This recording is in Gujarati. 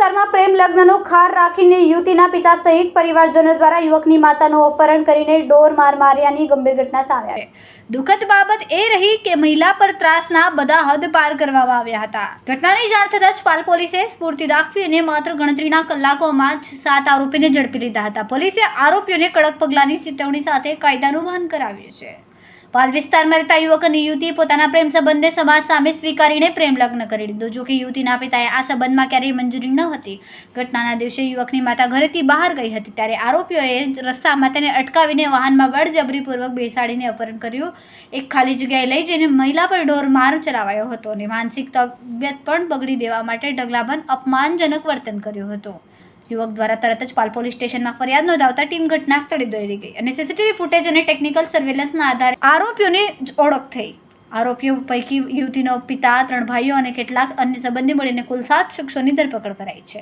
વિસ્તારમાં પ્રેમ લગ્નનો ખાર રાખીને યુવતીના પિતા સહિત પરિવારજનો દ્વારા યુવકની માતાનું અપહરણ કરીને ડોર માર માર્યાની ગંભીર ઘટના સામે આવી દુઃખદ બાબત એ રહી કે મહિલા પર ત્રાસના બધા હદ પાર કરવામાં આવ્યા હતા. ઘટનાની જાણ થતાં જ પાલ પોલીસે સ્ફૂર્તિ દાખવી અને માત્ર ગણતરીના કલાકોમાં જ સાત આરોપીને ઝડપી લીધા હતા. પોલીસે આરોપીઓને કડક પગલાંની ચેતવણી સાથે કાયદાનું ભાન કરાવ્યું છે. પાલ વિસ્તારમાં રહેતા યુવક અને યુવતીએ પોતાના પ્રેમ સંબંધને સમાજ સામે સ્વીકારીને પ્રેમ લગ્ન કરી લીધો જો કે યુવતીના પિતાએ આ સંબંધમાં ક્યારેય મંજૂરી ન હતી. ઘટનાના દિવસે યુવકની માતા ઘરેથી બહાર ગઈ હતી ત્યારે આરોપીઓએ રસ્તામાં તેને અટકાવીને વાહનમાં બળજબરીપૂર્વક બેસાડીને અપહરણ કર્યું. એક ખાલી જગ્યાએ લઈ જઈને મહિલા પર ડોર માર ચલાવાયો હતો અને માનસિક તબિયત પણ બગડી દેવા માટે ઢગલાબંધ અપમાનજનક વર્તન કર્યું હતું. યુવક દ્વારા તરત જ પાલ પોલીસ સ્ટેશનમાં ફરિયાદ નોંધાવતા ટીમ ઘટના સ્થળે દોડી ગઈ અને સીસીટીવી ફૂટેજ અને ટેકનિકલ સર્વેલન્સના આધારે આરોપીઓની ઓળખ થઈ. આરોપીઓ પૈકી યુવતીનો પિતા, ત્રણ ભાઈઓ અને કેટલાક અન્ય સંબંધી મળીને કુલ સાત શખ્સોની ધરપકડ કરાઈ છે.